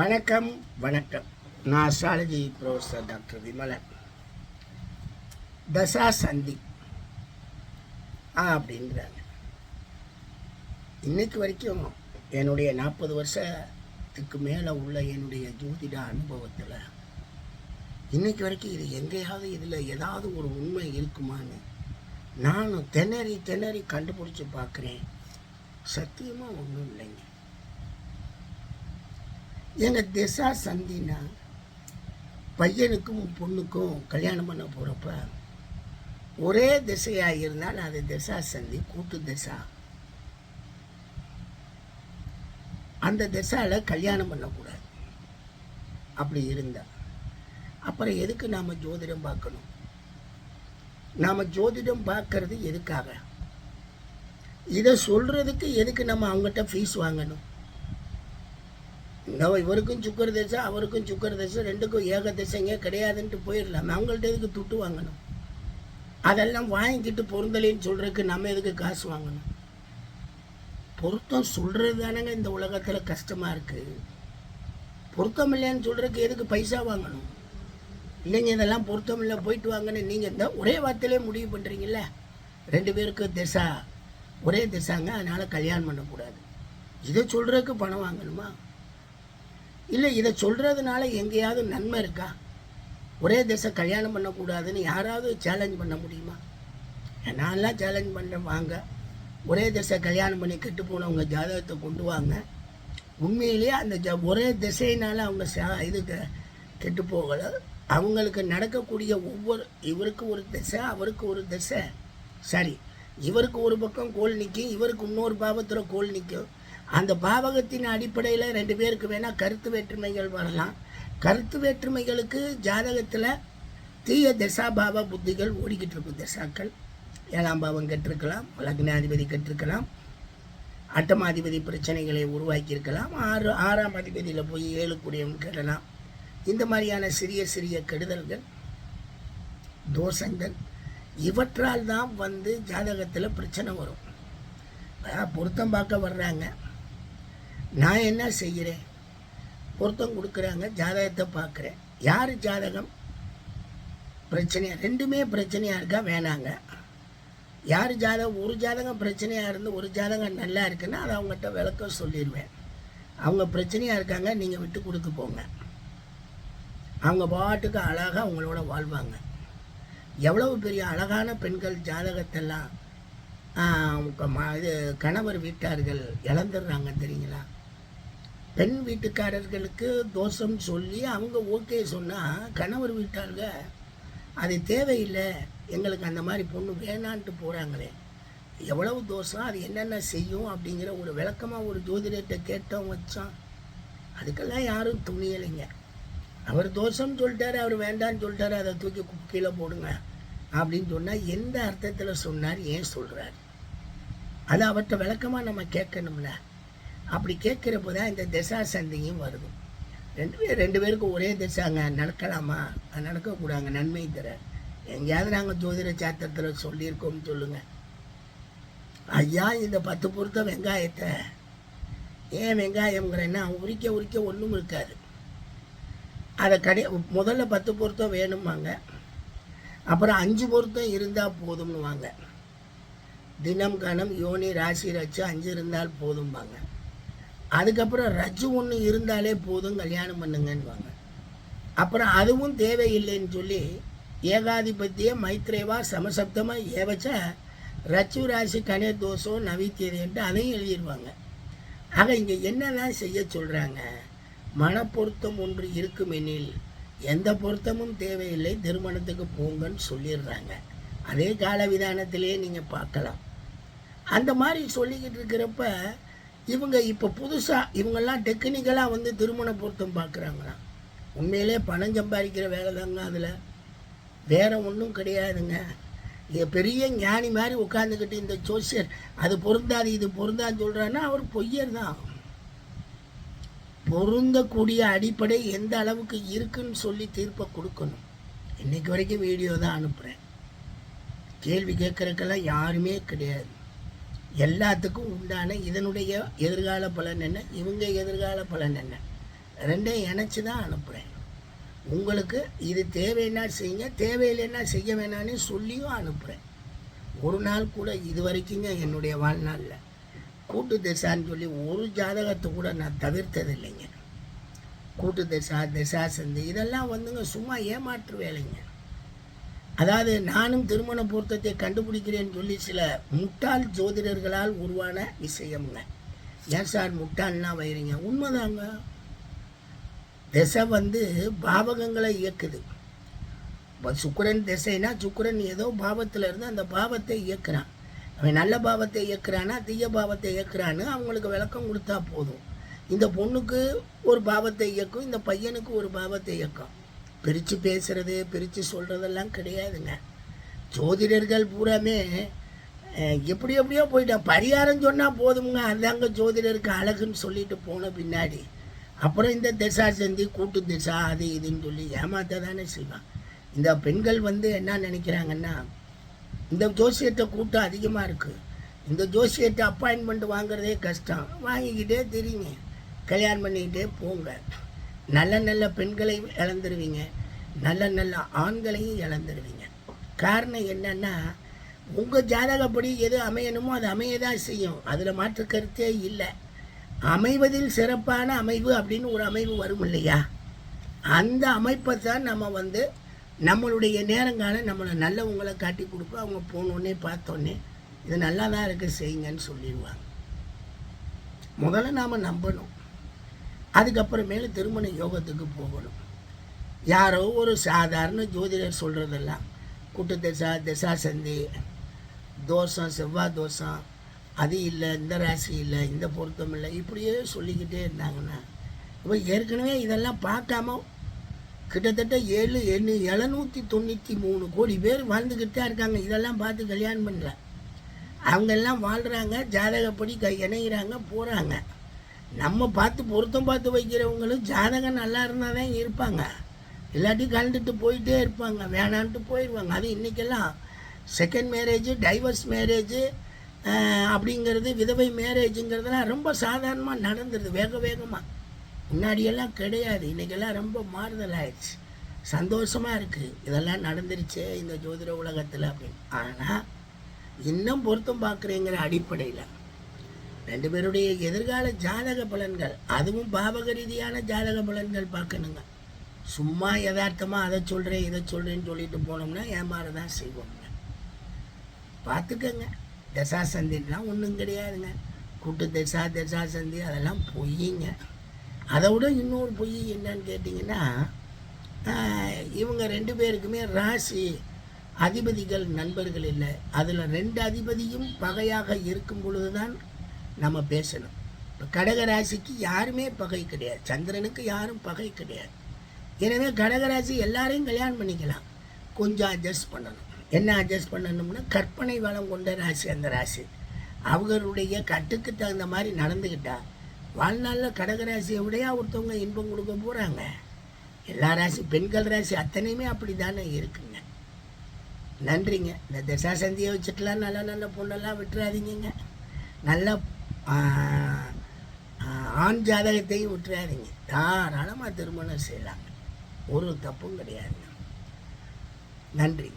வணக்கம் வணக்கம். நான் அஸ்ட்ராலஜி ப்ரொஃபஸர் டாக்டர் விமலன். தசா சந்தி. ஆ அப்படின்றாங்க. இன்னைக்கு வரைக்கும் என்னுடைய நாற்பது வருஷத்துக்கு மேலே உள்ள என்னுடைய ஜோதிட அனுபவத்தில் இன்னைக்கு வரைக்கும் இது எங்கேயாவது இதில் ஏதாவது ஒரு உண்மை இருக்குமான்னு நானும் திணறி திணறி கண்டுபிடிச்சி பார்க்குறேன். சத்தியமாக ஒன்றும் இல்லைங்க. எங்கள் திசா சந்தினா பையனுக்கும் பொண்ணுக்கும் கல்யாணம் பண்ண போகிறப்ப ஒரே திசையாக இருந்தால் அது திசா சந்தி கூட்டு திசா. அந்த திசாவில் கல்யாணம் பண்ணக்கூடாது. அப்படி இருந்தால் அப்புறம் எதுக்கு நாம் ஜோதிடம் பார்க்கணும்? நாம் ஜோதிடம் பார்க்கறது எதுக்காக? இதை சொல்கிறதுக்கு எதுக்கு நம்ம அவங்ககிட்ட ஃபீஸ் வாங்கணும்? நம்ம இவருக்கும் சுக்கர தசை அவருக்கும் சுக்கர தசை ரெண்டுக்கும் ஏக தசைங்க கிடையாதுன்ட்டு போயிடலாம். அவங்கள்ட்ட எதுக்கு துட்டு வாங்கணும்? அதெல்லாம் வாங்கிக்கிட்டு பொருந்தலைன்னு சொல்கிறதுக்கு நம்ம எதுக்கு காசு வாங்கணும்? பொருத்தம் சொல்கிறது தானேங்க இந்த உலகத்தில் கஷ்டமாக இருக்குது பொருத்தம் இல்லைன்னு சொல்கிறதுக்கு எதுக்கு பைசா வாங்கணும்? இல்லைங்க இதெல்லாம் பொருத்தம் இல்லை போயிட்டு வாங்கன்னு நீங்கள் இந்த ஒரே வார்த்தையிலே முடிவு பண்ணுறீங்கள ரெண்டு பேருக்கு திசா ஒரே திசாங்க அதனால் கல்யாணம் பண்ணக்கூடாது. இதை சொல்கிறதுக்கு பணம் வாங்கணுமா? இல்லை இதை சொல்கிறதுனால எங்கேயாவது நன்மை இருக்கா? ஒரே திசை கல்யாணம் பண்ணக்கூடாதுன்னு யாராவது சேலஞ்ச் பண்ண முடியுமா? நான்லாம் சேலஞ்ச் பண்ணுறேன் வாங்க. ஒரே திசை கல்யாணம் பண்ணி கெட்டு போனவங்க ஜாதகத்தை கொண்டு வாங்க. உண்மையிலேயே அந்த ஜ ஒரே திசையினால் அவங்க சா இது கெட்டு போகலை. அவங்களுக்கு நடக்கக்கூடிய ஒவ்வொரு இவருக்கு ஒரு திசை அவருக்கு ஒரு திசை. சரி இவருக்கு ஒரு பக்கம் கோல் நிற்கும் இவருக்கு இன்னொரு பாவத்தில் கோல் நிற்கும் அந்த பாவகத்தின் அடிப்படையில் ரெண்டு பேருக்கு வேணால் கருத்து வேற்றுமைகள் வரலாம். கருத்து வேற்றுமைகளுக்கு ஜாதகத்தில் தீய தசாபாவ புத்திகள் ஓடிக்கிட்டு இருக்கும். தசாக்கள் ஏழாம் பாவம் கெட்டிருக்கலாம் லக்னாதிபதி கற்றுக்கலாம் அட்டமாதிபதி பிரச்சனைகளை உருவாக்கியிருக்கலாம் ஆறு ஆறாம் அதிபதியில் போய் ஏழு கூடியவன் கெடலாம். இந்த மாதிரியான சிறிய சிறிய கெடுதல்கள் தோஷங்கள் இவற்றால் தான் வந்து ஜாதகத்தில் பிரச்சனை வரும். பொருத்தம் பார்க்க வர்றாங்க. நான் என்ன செய்கிறேன்? பொருத்தம் கொடுக்குறாங்க ஜாதகத்தை பார்க்குறேன். யார் ஜாதகம்? பிரச்சனையாக ரெண்டுமே பிரச்சனையாக இருக்கா? வேணாங்க. யார் ஜாதகம்? ஒரு ஜாதகம் பிரச்சனையாக இருந்து ஒரு ஜாதகம் நல்லா இருக்குன்னா அதை அவங்ககிட்ட விளக்கம் சொல்லிடுவேன். அவங்க பிரச்சனையாக இருக்காங்க நீங்கள் விட்டு கொடுத்து போங்க. அவங்க பாட்டுக்கு அழகாக அவங்களோட வாழ்வாங்க. எவ்வளவு பெரிய அழகான பெண்கள் ஜாதகத்தெல்லாம் இது கணவர் வீட்டார்கள் இழந்துடுறாங்க தெரியுங்களா? பெண் வீட்டுக்காரர்களுக்கு தோஷம் சொல்லி அவங்க ஓகே சொன்னால் கணவர் வீட்டாளுங்க அது தேவையில்லை எங்களுக்கு அந்த மாதிரி பொண்ணு வேணான்ட்டு போகிறாங்களே எவ்வளவு தோஷம் அது என்னென்ன செய்யும் அப்படிங்கிற ஒரு விளக்கமாக ஒரு ஜோதிடத்தை கேட்டோம் வச்சோம். அதுக்கெல்லாம் யாரும் துணியலைங்க அவர் தோஷம் சொல்லிட்டாரு அவர் வேண்டான்னு சொல்லிட்டாரு அதை தூக்கி கு- கீழே போடுங்க அப்படின்னு சொன்னால் எந்த அர்த்தத்தில் சொன்னார் ஏன் சொல்கிறார் அது அவர்கிட்ட விளக்கமாக நம்ம கேட்கணும்ல. அப்படி கேட்குறப்போ தான் இந்த திசா சந்தியும் வருது. ரெண்டு பேர் ரெண்டு பேருக்கும் ஒரே திசாங்க நடக்கலாமா? அது நடக்கக்கூடாங்க நன்மை தர. எங்கேயாவது நாங்கள் ஜோதிட சாத்திரத்தில் சொல்லியிருக்கோம்னு சொல்லுங்கள் ஐயா இந்த பத்து பொருத்த வெங்காயத்தை ஏன் வெங்காயம்ங்கிறேன்னா உரிக்க உரிக்க ஒன்றும் இருக்காது. அதை கடை முதல்ல பத்து பொருத்தம் வேணுமாங்க அப்புறம் அஞ்சு பொருத்தம் இருந்தால் போதும்னுவாங்க. தினம் கணம் யோனி ராசி ரச்சு அஞ்சு இருந்தால் போதும்பாங்க. அதுக்கப்புறம் ரஜு ஒன்று இருந்தாலே போதும் கல்யாணம் பண்ணுங்கன்னுவாங்க. அப்புறம் அதுவும் தேவையில்லைன்னு சொல்லி ஏகாதிபத்திய மைத்ரேவா சமசப்தமாக ஏவச்சா ரச்சு ராசி கணே தோஷம் நவித்தியதுன்ட்டு அதையும் எழுதிடுவாங்க ஆக இங்கே என்னெல்லாம் செய்ய சொல்கிறாங்க மனப்பொருத்தம் ஒன்று இருக்குமெனில் எந்த பொருத்தமும் தேவையில்லை திருமணத்துக்கு போங்கன்னு சொல்லிடுறாங்க. அதே கால விதானத்திலே நீங்கள் பார்க்கலாம். அந்த மாதிரி சொல்லிக்கிட்டு இருக்கிறப்ப இவங்க இப்போ புதுசாக இவங்கெல்லாம் டெக்னிக்கலாக வந்து திருமண பொருத்தம் பார்க்குறாங்களாம் உண்மையிலே பணம் சம்பாதிக்கிற வேலை தாங்க அதில். வேற ஒன்றும் கிடையாதுங்க. இது பெரிய ஞானி மாதிரி உட்காந்துக்கிட்டு இந்த ஜோசியர் அது பொருந்தாது இது பொருந்தான்னு சொல்கிறான்னா அவர் பொய்யர் தான். பொருந்தக்கூடிய அடிப்படை எந்த அளவுக்கு இருக்குன்னு சொல்லி தீர்ப்பை கொடுக்கணும். இன்றைக்கு வரைக்கும் வீடியோ தான் அனுப்புகிறேன் கேள்வி கேட்குறக்கெல்லாம் யாருமே கிடையாது. எல்லாத்துக்கும் உண்டான இதனுடைய எதிர்கால பலன் என்ன? இவங்க எதிர்கால பலன் என்ன? ரெண்டையும் இணைச்சி தான் அனுப்புகிறேன் உங்களுக்கு இது தேவைன்னா செய்யுங்க தேவையில்லைன்னா செய்ய வேணான்னு சொல்லியும் அனுப்புகிறேன் ஒரு நாள் கூட இது வரைக்குங்க என்னுடைய வாழ்நாளில். கூட்டு திசான்னு சொல்லி ஒரு ஜாதகத்தை கூட நான் தவிர்த்தது இல்லைங்க கூட்டு திசா திசா சந்தி இதெல்லாம் வந்துங்க சும்மா ஏமாற்று வேலைங்க. அதாவது நானும் திருமண பொருத்தத்தை கண்டுபிடிக்கிறேன்னு சொல்லி சில முட்டாள் ஜோதிடர்களால் உருவான விஷயம்ங்க. ஏன் சார் முட்டாள்னா வைறீங்க உண்மைதாங்க. திசை வந்து பாவகங்களை இயக்குது. இப்போ சுக்கரன் திசைனா சுக்கரன் ஏதோ பாவத்தில் இருந்து அந்த பாவத்தை இயக்குறான். அவன் நல்ல பாவத்தை இயக்குறானா தீய பாவத்தை இயக்குறான்னு அவங்களுக்கு விளக்கம் கொடுத்தா போதும். இந்த பொண்ணுக்கு ஒரு பாவத்தை இயக்கும் இந்த பையனுக்கு ஒரு பாவத்தை இயக்கும். பிரித்து பேசுகிறது பிரித்து சொல்கிறதெல்லாம் கிடையாதுங்க. ஜோதிடர்கள் பூராமே எப்படி எப்படியோ போயிட்டான் பரிகாரம் சொன்னால் போதுங்க அதாங்க ஜோதிடருக்கு அழகுன்னு சொல்லிட்டு போன பின்னாடி. அப்புறம் இந்த திசா செந்தி கூட்டு திசா அது இதுன்னு சொல்லி ஏமாத்த தானே செய்வான். இந்த பெண்கள் வந்து என்ன நினைக்கிறாங்கன்னா இந்த ஜோசியத்தை கூட்டம் அதிகமாக இருக்குது இந்த ஜோசியத்தை அப்பாயின்மெண்ட் வாங்குறதே கஷ்டம். வாங்கிக்கிட்டே தெரியுங்க கல்யாணம் பண்ணிக்கிட்டே போங்க. நல்ல நல்ல பெண்களை இழந்துருவீங்க. நல்ல நல்ல ஆண்களையும் இழந்துருவீங்க. காரணம் என்னன்னா உங்கள் ஜாதகப்படி எது அமையணுமோ அது அமைய தான் செய்யும். அதில் மாற்று கருத்தே இல்லை. அமைவதில் சிறப்பான அமைவு அப்படின்னு ஒரு அமைவு வரும் இல்லையா? அந்த அமைப்பை தான் நம்ம வந்து நம்மளுடைய நேரங்கால நம்மளை நல்லவங்களை காட்டி கொடுப்போம் அவங்க போனோடனே பார்த்தோன்னே இது நல்லா தான் இருக்குது செய்யுங்கன்னு சொல்லிடுவாங்க. முதல்ல நாம் நம்பணும். அதுக்கப்புறமேல திருமண யோகத்துக்கு போகணும். யாரோ ஒரு சாதாரண ஜோதிடர் சொல்கிறதெல்லாம் குட்டு திசா திசா சந்தி தோஷம் செவ்வாய் தோஷம் அது இல்லை இந்த ராசி இல்லை இந்த பொருத்தம் இல்லை இப்படியே சொல்லிக்கிட்டே இருந்தாங்கன்னா இப்போ ஏற்கனவே இதெல்லாம் பார்க்காம கிட்டத்தட்ட ஏழு எண்ணு எழுநூற்றி தொண்ணூற்றி மூணு கோடி பேர் வாழ்ந்துக்கிட்டே இருக்காங்க. இதெல்லாம் பார்த்து கல்யாணம் பண்ணல அவங்கெல்லாம் வாழ்கிறாங்க ஜாதகப்படி க இணைகிறாங்க போகிறாங்க நம்ம பார்த்து பொருத்தம் பார்த்து வைக்கிறவங்களும் ஜாதகம் நல்லா இருந்தால் தான் இருப்பாங்க. இல்லாட்டி கலந்துட்டு போயிட்டே இருப்பாங்க. வேணான்ட்டு போயிடுவாங்க அது இன்றைக்கெல்லாம் செகண்ட் மேரேஜு டைவர்ஸ் மேரேஜு அப்படிங்கிறது விதவை மேரேஜுங்கிறதெல்லாம் ரொம்ப சாதாரணமாக நடந்துருது. வேக வேகமாக முன்னாடியெல்லாம் கிடையாது. இன்றைக்கெல்லாம் ரொம்ப மாறுதல் ஆயிடுச்சு. சந்தோஷமாக இருக்குது இதெல்லாம் நடந்துருச்சே இந்த ஜோதிட உலகத்தில் அப்படின்னு. ஆனால் இன்னும் பொருத்தம் பார்க்குறேங்கிற அடிப்படையில் ரெண்டு பேருடைய எதிர்கால ஜாதக பலன்கள் அதுவும் பாவக ரீதியான ஜாதக பலன்கள் பார்க்கணுங்க. சும்மா யதார்த்தமாக அதை சொல்கிறேன் இதை சொல்கிறேன்னு சொல்லிட்டு போனோம்னா ஏமாற தான் செய்வோங்க பார்த்துக்கங்க. தசா சந்திலாம் ஒன்றும் கிடையாதுங்க. கூட்டு தசா தசா சந்தி அதெல்லாம் பொய்யுங்க அதை விட இன்னொரு பொய் என்னன்னு கேட்டிங்கன்னா இவங்க ரெண்டு பேருக்குமே ராசி அதிபதிகள் நண்பர்கள் இல்லை. அதில் ரெண்டு அதிபதியும் பகையாக இருக்கும் பொழுது தான் நம்ம பேசணும். இப்போ கடகராசிக்கு யாருமே பகை கிடையாது. சந்திரனுக்கு யாரும் பகை கிடையாது. எனவே கடகராசி எல்லாரையும் கல்யாணம் பண்ணிக்கலாம். கொஞ்சம் அட்ஜஸ்ட் பண்ணணும். என்ன அட்ஜஸ்ட் பண்ணணும்னா கற்பனை வளம் கொண்ட ராசி அந்த ராசி. அவங்களுடைய கட்டுக்கு தகுந்த மாதிரி நடந்துக்கிட்டா வாழ்நாளில் கடகராசியை விடையா ஒருத்தவங்க இன்பம் கொடுக்க போகிறாங்க எல்லா ராசி பெண்கள் ராசி அத்தனையுமே அப்படி தானே இருக்குங்க. நன்றிங்க. இந்த தசா சந்தியை வச்சுட்டுலாம் நல்ல நல்ல பொண்ணெல்லாம் விட்டுறாதீங்க நல்லா ஆண் ஜாதகத்தையும் விட்டுறாதீங்க தாராளமாக திருமணம் செய்யலாம். ஒரு தப்பும் கிடையாதுங்க நன்றி.